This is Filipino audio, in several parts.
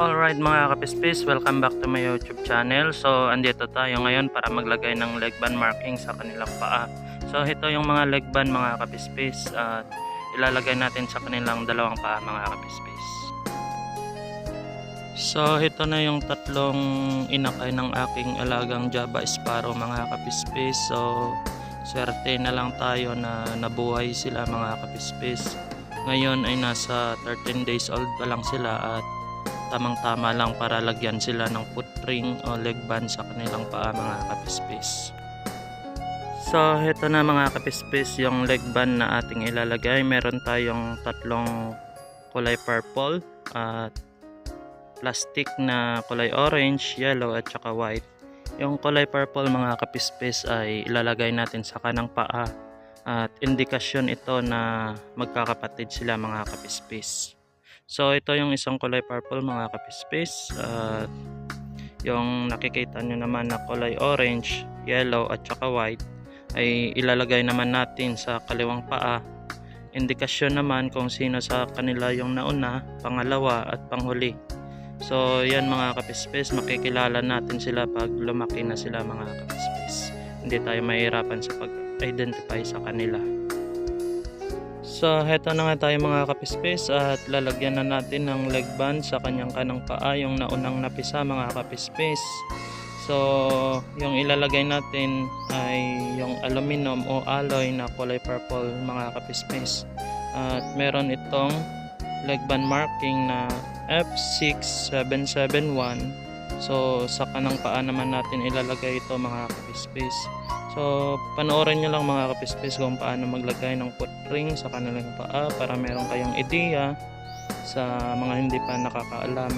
Alright mga kapispis, welcome back to my YouTube channel. So, andito tayo ngayon para maglagay ng leg band marking sa kanilang paa. So, ito yung mga leg band mga kapispis at ilalagay natin sa kanilang dalawang paa mga kapispis. So, ito na yung tatlong inakay ng aking alagang Java Sparrow mga kapispis. So, swerte na lang tayo na nabuhay sila mga kapispis. Ngayon ay nasa 13 days old pa lang sila at tamang-tama lang para lagyan sila ng foot ring o leg band sa kanilang paa mga kapispis. So, ito na mga kapispis yung leg band na ating ilalagay. Meron tayong tatlong kulay purple at plastic na kulay orange, yellow at saka white. Yung kulay purple mga kapispis ay ilalagay natin sa kanang paa at indikasyon ito na magkakapatid sila mga kapispis. So ito yung isang kulay purple mga kapispis at yung nakikita nyo naman na kulay orange, yellow at saka white ay ilalagay naman natin sa kaliwang paa. Indikasyon naman kung sino sa kanila yung nauna, pangalawa at panghuli. So yan mga kapispis, makikilala natin sila pag lumaki na sila mga kapispis. Hindi tayo mahirapan sa pag-identify sa kanila. So, heto na nga tayo mga kapispis at lalagyan na natin ng leg band sa kanyang kanang paa yung naunang napisa mga kapispis. So, yung ilalagay natin ay yung aluminum o alloy na kulay purple mga kapispis. At meron itong leg band marking na F6771. So, sa kanang paa naman natin ilalagay ito mga kapispis. So, panoorin nyo lang mga kapispis kung paano maglagay ng foot ring sa kanilang paa para meron kayong ideya sa mga hindi pa nakakaalam.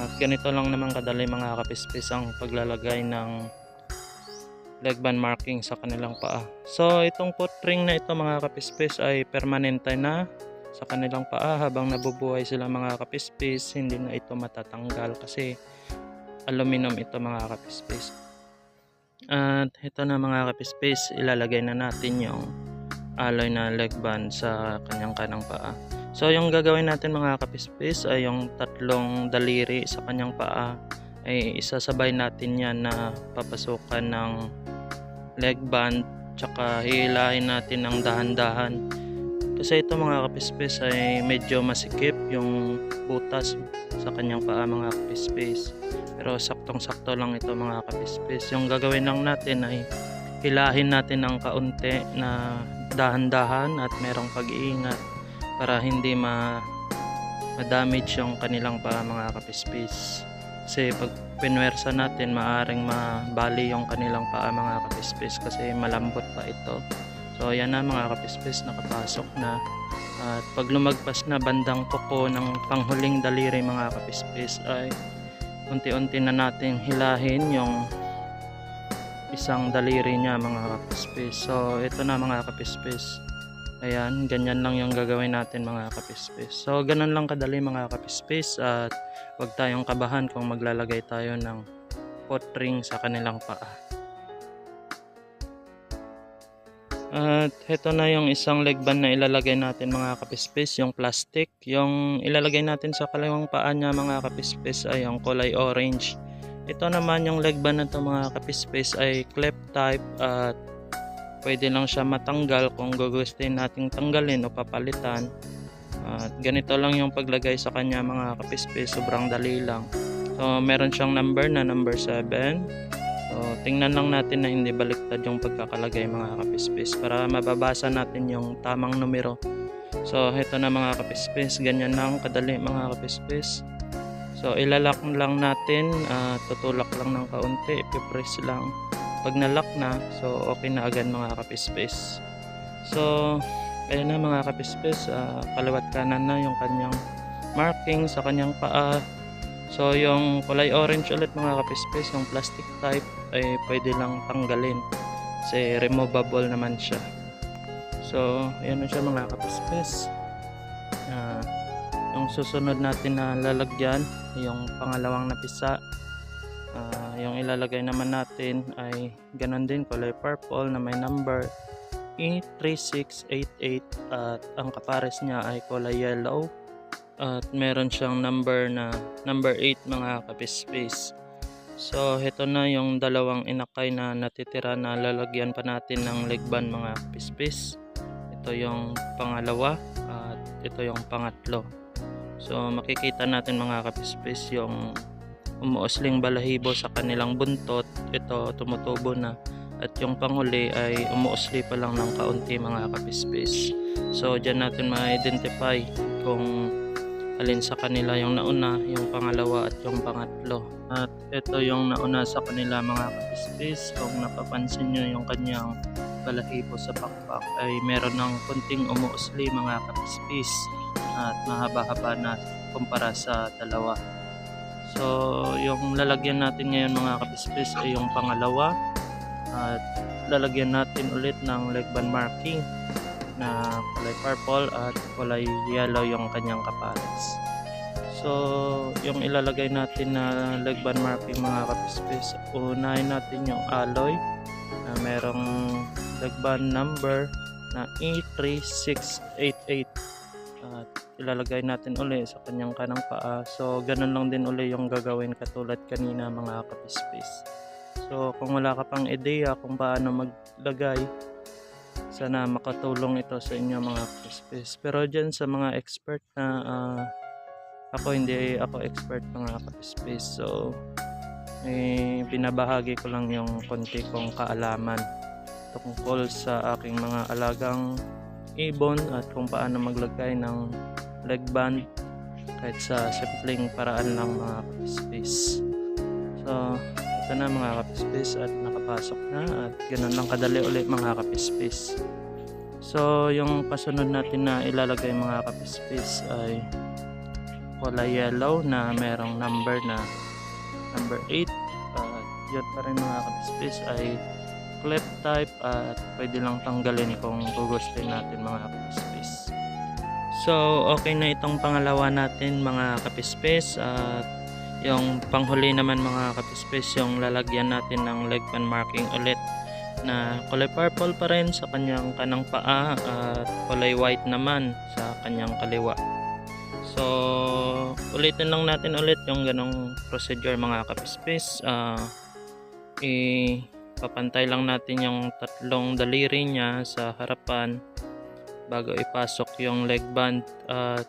At ganito lang naman kadali mga kapispis ang paglalagay ng leg band marking sa kanilang paa. So, itong foot ring na ito mga kapispis ay permanente na sa kanilang paa habang nabubuhay sila mga kapispis. Hindi na ito matatanggal kasi aluminum ito mga kapispis. At ito na mga kapispis, ilalagay na natin yung alloy na leg band sa kanyang kanang paa. So yung gagawin natin mga kapispis ay yung tatlong daliri sa kanyang paa ay isasabay natin yan na papasukan ng leg band tsaka hihilahin natin ng dahan-dahan. Kasi ito mga kapispis ay medyo masikip yung butas sa kanyang paa mga kapispis. Pero saktong-sakto lang ito mga kapispis. Yung gagawin lang natin ay hilahin natin ng kaunti na dahan-dahan at merong pag-iingat para hindi ma ma-damage yung kanilang paa mga kapispis. Kasi pag pinwersa natin, maaring mabali yung kanilang paa mga kapispis kasi malambot pa ito. So ayan na mga kapispis, nakapasok na. At pag lumagpas na bandang kuko ng panghuling daliri mga kapispis ay unti-unti na natin hilahin yung isang daliri niya mga kapispis. So ito na mga kapispis. Ayan, ganyan lang yung gagawin natin mga kapispis. So ganun lang kadali mga kapispis at huwag tayong kabahan kung maglalagay tayo ng foot ring sa kanilang paa. At ito na yung isang leg band na ilalagay natin mga kapispis, yung plastic. Yung ilalagay natin sa kaliwang paa niya mga kapispis ay yung kulay orange. Ito naman yung leg band na to mga kapispis ay clip type at pwede lang siya matanggal kung gugustuhin nating tanggalin o papalitan. At ganito lang yung paglagay sa kanya mga kapispis, sobrang dali lang. So meron siyang number na number 7. So, tingnan lang natin na hindi baliktad yung pagkakalagay mga kapispis para mababasa natin yung tamang numero. So, ito na mga kapispis. Ganyan lang kadali mga kapispis. So, ilalak lang natin. ah, tutulak lang ng kaunti. Ipipress lang. Pag nalock na, so okay na agad mga kapispis. So, ayan na mga kapispis. ah, kaliwat kanan na yung kanyang marking sa kanyang paa. So, yung kulay orange ulit mga kapispis, yung plastic type ay pwede lang tanggalin. Kasi removable naman siya. So, ayan na siya mga kapispis. Ah, yung susunod natin na lalagyan, yung pangalawang napisa. Ah, yung ilalagay naman natin ay ganon din, kulay purple na may number E3688 at ang kapares niya ay kulay yellow At meron siyang number na number 8 mga kapispis. So ito na yung dalawang inakay na natitira na lalagyan pa natin ng legban mga kapispis. Ito yung pangalawa at ito yung pangatlo. So makikita natin mga kapispis yung umuusling balahibo sa kanilang buntot. Ito tumutubo na at yung panghuli ay umuusli pa lang ng kaunti mga kapispis. So dyan natin ma-identify kung alin sa kanila yung nauna, yung pangalawa at yung pangatlo. At ito yung nauna sa kanila mga kapispis. Kung napapansin nyo yung kanyang balahibo sa pakpak ay meron ng konting umuusli mga kapispis at mahaba-haba na kumpara sa dalawa. So yung lalagyan natin ngayon mga kapispis ay yung pangalawa at lalagyan natin ulit ng leg band marking na kulay purple at kulay yellow yung kanyang kapares. So, yung ilalagay natin na leg band marking mga kapispis, unahin natin yung alloy na merong leg band number na E E3688 at ilalagay natin uli sa kanyang kanang paa. So, ganun lang din uli yung gagawin katulad kanina mga kapispis. So, kung wala ka pang ideya kung paano maglagay, sana makatulong ito sa inyo mga kapispis. Pero dyan sa mga expert na ah, ako hindi ako expert mga kapispis. So, eh, binabahagi ko lang yung konti kong kaalaman tungkol sa aking mga alagang ibon at kung paano maglagay ng leg band kahit sa simpleng paraan lang mga kapispis. So, ito na mga kapispis at nakapasok na at ganun lang kadali ulit mga kapispis. So, yung kasunod natin na ilalagay mga kapispis ay kulay yellow na merong number na number 8 at yun pa rin mga kapispis ay clip type at pwede lang tanggalin kung gugustuhin natin mga kapispis. So, okay na itong pangalawa natin mga kapispis at yung panghuli naman mga kapispis yung lalagyan natin ng leg band marking ulit na kulay purple pa rin sa kanyang kanang paa at kulay white naman sa kanyang kaliwa. So, ulitin lang natin ulit yung ganong procedure mga kapispis. Ah, ipapantay lang natin yung tatlong daliri niya sa harapan bago ipasok yung leg band at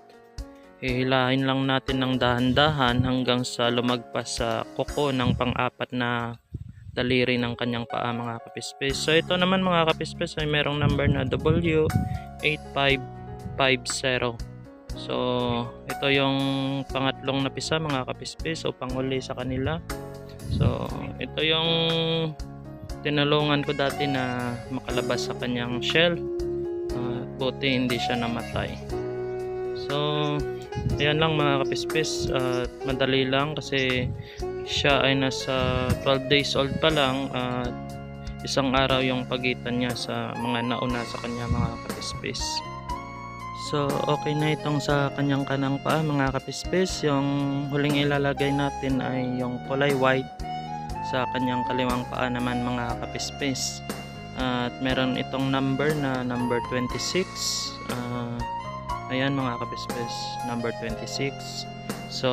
hihilahin lang natin ng dahan-dahan hanggang sa lumagpas sa kuko ng pang-apat na daliri ng kanyang paa mga kapispis. So ito naman mga kapispis ay merong number na W8550. So ito yung pangatlong napisa mga kapispis o panghuli sa kanila. So ito yung tinulungan ko dati na makalabas sa kanyang shell. At buti hindi siya namatay. So Ayan lang mga kapispis at madali lang kasi siya ay nasa 12 days old pa lang at isang araw yung pagitan niya sa mga nauna sa kanya mga kapispis. So okay na itong sa kanyang kanang paa mga kapispis. Yung huling ilalagay natin ay yung kulay white sa kanyang kaliwang paa naman mga kapispis. At meron itong number na number 26. ah Ayan mga kapispes, number 26. So,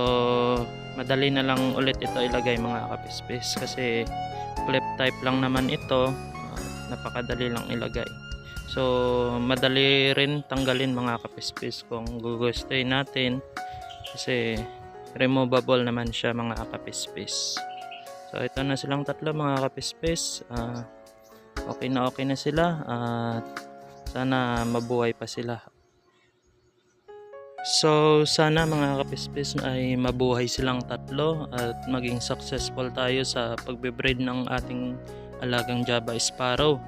madali na lang ulit ito ilagay mga kapispes kasi clip type lang naman ito. Uh, napakadali lang ilagay. So, madali rin tanggalin mga kapispes kung gugustuhin natin kasi removable naman siya mga kapispes. So, ito na silang tatlo mga kapispes. Uh, okay na okay na sila at sana mabuhay pa sila So sana mga kapispis ay mabuhay silang tatlo at maging successful tayo sa pagbe-breed ng ating alagang Java Sparrow.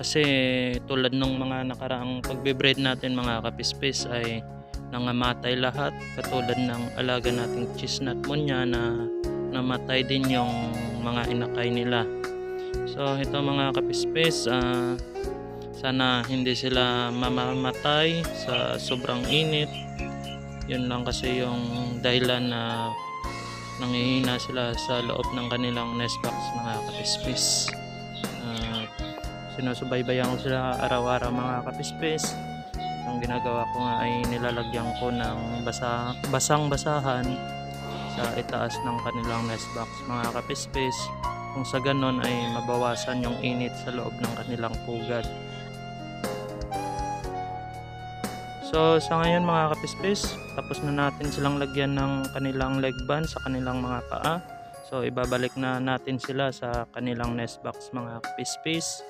Kasi tulad ng mga nakaraang pagbe-breed natin mga kapispis ay nangamatay lahat katulad ng alaga nating chestnut munya na namatay din yung mga inakay nila. So ito mga kapispis uh, sana hindi sila mamamatay sa sobrang init yun lang kasi yung dahilan na nangihina sila sa loob ng kanilang nest box mga kapispis. Uh, sinusubaybayan ko sila araw-araw mga kapispis. Ang ginagawa ko nga ay nilalagyan ko ng basa, basang basahan sa itaas ng kanilang nest box mga kapispis. Kung sa ganon ay mabawasan yung init sa loob ng kanilang pugad so sa ngayon mga kapispis tapos na natin silang lagyan ng kanilang leg band sa kanilang mga paa so ibabalik na natin sila sa kanilang nest box mga kapispis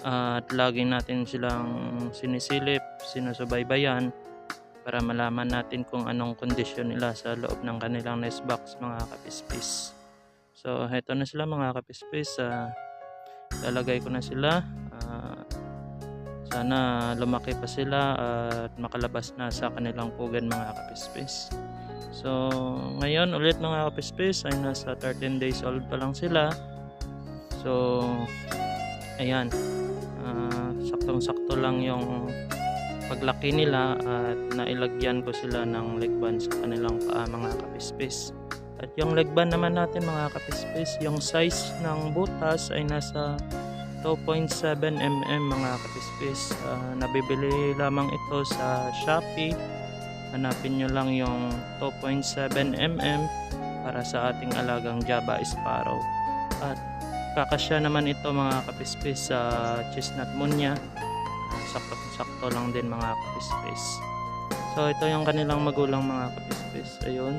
at lagi natin silang sinisilip, sinusubaybayan para malaman natin kung anong kondisyon nila sa loob ng kanilang nest box mga kapispis. So, heto na sila mga kapispis. Uh, lalagay ko na sila. Sana lumaki pa sila at makalabas na sa kanilang pugan mga kapispis. So, ngayon ulit mga kapispis ay nasa 13 days old pa lang sila. So, ayan. Ah, saktong-sakto lang yung paglaki nila at nailagyan ko sila ng leg band sa kanilang paa mga kapispis. At yung leg band naman natin mga kapispis, yung size ng butas ay nasa 2.7 mm mga kapispis. Ah, nabibili lamang ito sa Shopee. Hanapin nyo lang yung 2.7 mm para sa ating alagang Java Sparrow. At kakasya naman ito mga kapispis sa chestnut munya sakto-sakto lang din mga kapispis so ito yung kanilang magulang mga kapispis ayun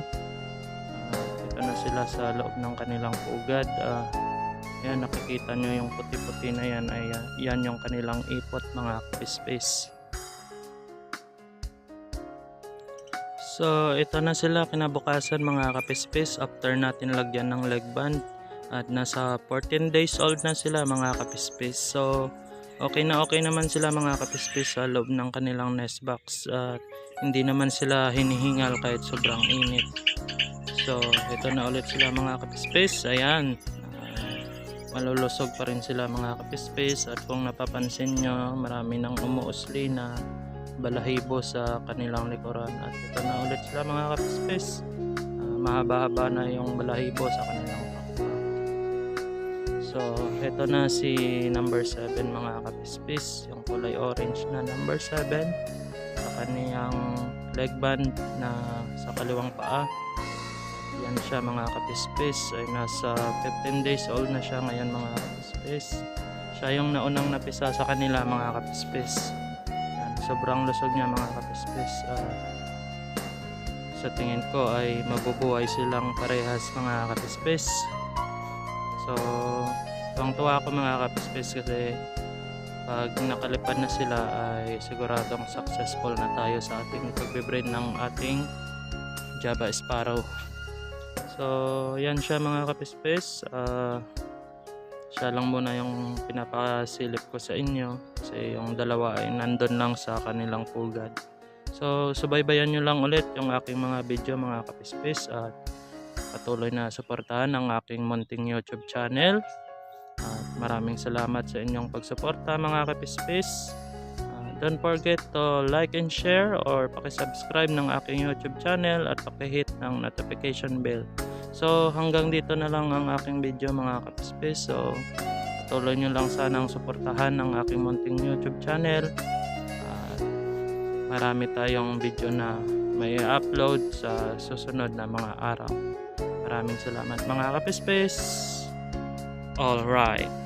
Ah, ito na sila sa loob ng kanilang pugad Ah, ayan nakikita nyo yung puti-puti na yan ay ah, yan yung kanilang ipot mga kapispis So, ito na sila kinabukasan mga kapispis after natin lagyan ng leg band. At nasa 14 days old na sila mga kapispis. So, okay na okay naman sila mga kapispis sa loob ng kanilang nest box. At hindi naman sila hinihingal kahit sobrang init. So, ito na ulit sila mga kapispis. Ayan. Malulusog pa rin sila mga kapispis. At kung napapansin nyo, marami nang umuusli na balahibo sa kanilang likuran. At ito na ulit sila mga kapispis. Ah, mahaba-haba na yung balahibo sa kanilang pakpak. So, ito na si number 7 mga kapispis. Yung kulay orange na number 7. Sa kaniyang leg band na sa kaliwang paa. Yan siya mga kapispis. Ay nasa 15 days old na siya ngayon mga kapispis. Siya yung naunang napisa sa kanila mga kapispis. Yan, sobrang lusog niya mga kapispis. Ah, sa tingin ko ay mabubuhay silang parehas mga kapispis. So, tuwang-tuwa ako mga kapispis kasi pag nakalipad na sila ay siguradong successful na tayo sa ating pagbe-breed ng ating Java Sparrow. So, yan siya mga kapispis. Ah, siya lang muna yung pinapasilip ko sa inyo kasi yung dalawa ay nandun lang sa kanilang pulgad. So, subaybayan nyo lang ulit yung aking mga video mga kapispis at patuloy na suportahan ang aking munting YouTube channel. At maraming salamat sa inyong pagsuporta mga kapispis. Don't forget to like and share or pakisubscribe ng aking YouTube channel at pakihit ng notification bell. So hanggang dito na lang ang aking video mga kapispis. So patuloy nyo lang sanang suportahan ng aking munting YouTube channel. At marami tayong video na may upload sa susunod na mga araw. Maraming salamat mga kapispis. All right.